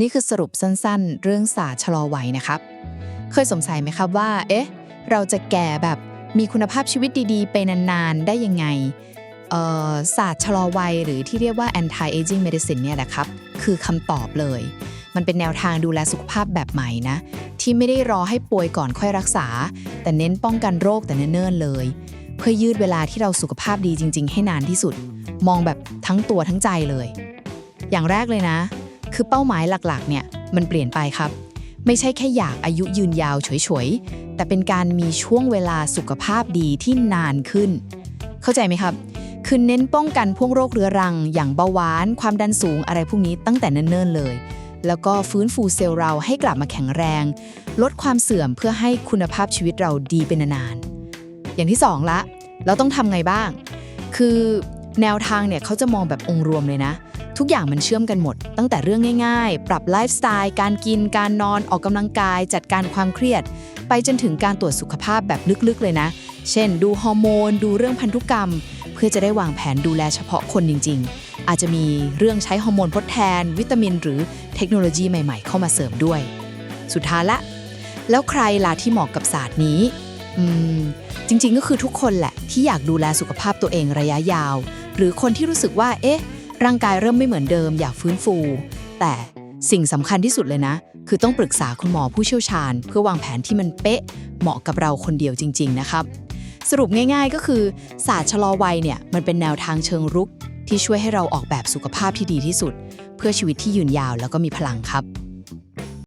นี่คือสรุปสั้นๆ เรื่องศาสตร์ชะลอวัยนะครับ เคยสงสัยไหมครับว่า เอ๊ะ เราจะแก่แบบมีคุณภาพชีวิตดีๆ ไปนานๆ ได้ยังไงเอ่อศาสตร์ชะลอวัยหรือที่เรียกว่า anti aging medicine เนี่ยแหละครับ คือคำตอบเลย มันเป็นแนวทางดูแลสุขภาพแบบใหม่นะ ที่ไม่ได้รอให้ป่วยก่อนค่อยรักษา แต่เน้นป้องกันโรคแต่เนิ่นๆเลย เพื่อยืดเวลาที่เราสุขภาพดีจริง ๆ ให้นานที่สุด มองแบบทั้งตัวทั้งใจเลย อย่างแรกเลยนะ คือเป้าหมายหลักๆ เนี่ยมันเปลี่ยนไปครับ ไม่ใช่แค่อยากอายุยืนยาวเฉยๆ แต่เป็นการมีช่วงเวลาสุขภาพดีที่นานขึ้น เข้าใจไหมครับ คือเน้นป้องกันพวกโรคเรื้อรัง อย่างเบาหวาน ความดันสูงอะไรพวกนี้ตั้งแต่เนิ่นๆเลย แล้วก็ฟื้นฟูเซลล์เราให้กลับมาแข็งแรง ลดความเสื่อมเพื่อให้คุณภาพชีวิตเราดีเป็นนานๆอย่างที่สองละเราต้องทำไงบ้าง คือแนวทางเนี่ยเขาจะมองแบบองค์รวมเลยนะ ทุกอย่างมันเชื่อมกันหมด ตั้งแต่เรื่องง่ายๆ ปรับไลฟ์สไตล์ การกิน การนอน ออกกำลังกาย จัดการความเครียด ไปจนถึงการตรวจสุขภาพแบบลึกๆ เลยนะ เช่น ดูฮอร์โมน ดูเรื่องพันธุกรรม เพื่อจะได้วางแผนดูแลเฉพาะคนจริง ๆ อาจจะมีเรื่องใช้ฮอร์โมนทดแทน วิตามิน หรือเทคโนโลยีใหม่ ๆ เข้ามาเสริมด้วย สุดท้ายละ แล้วใครล่ะที่เหมาะกับศาสตร์นี้อืมจริงๆก็คือทุกคนแหละที่อยากดูแลสุขภาพตัวเองระยะยาว หรือคนที่รู้สึกว่าเอ๊ะ ร่างกายเริ่มไม่เหมือนเดิมอยากฟื้นฟู แต่สิ่งสำคัญที่สุดเลยนะ คือต้องปรึกษาคุณหมอผู้เชี่ยวชาญ เพื่อวางแผนที่มันเป๊ะ เหมาะกับเราคนเดียวจริง ๆ นะครับ สรุปง่ายๆก็คือ ศาสตร์ชะลอวัยเนี่ยมันเป็นแนวทางเชิงรุก ที่ช่วยให้เราออกแบบสุขภาพที่ดีที่สุด เพื่อชีวิตที่ยืนยาวแล้วก็มีพลังครับ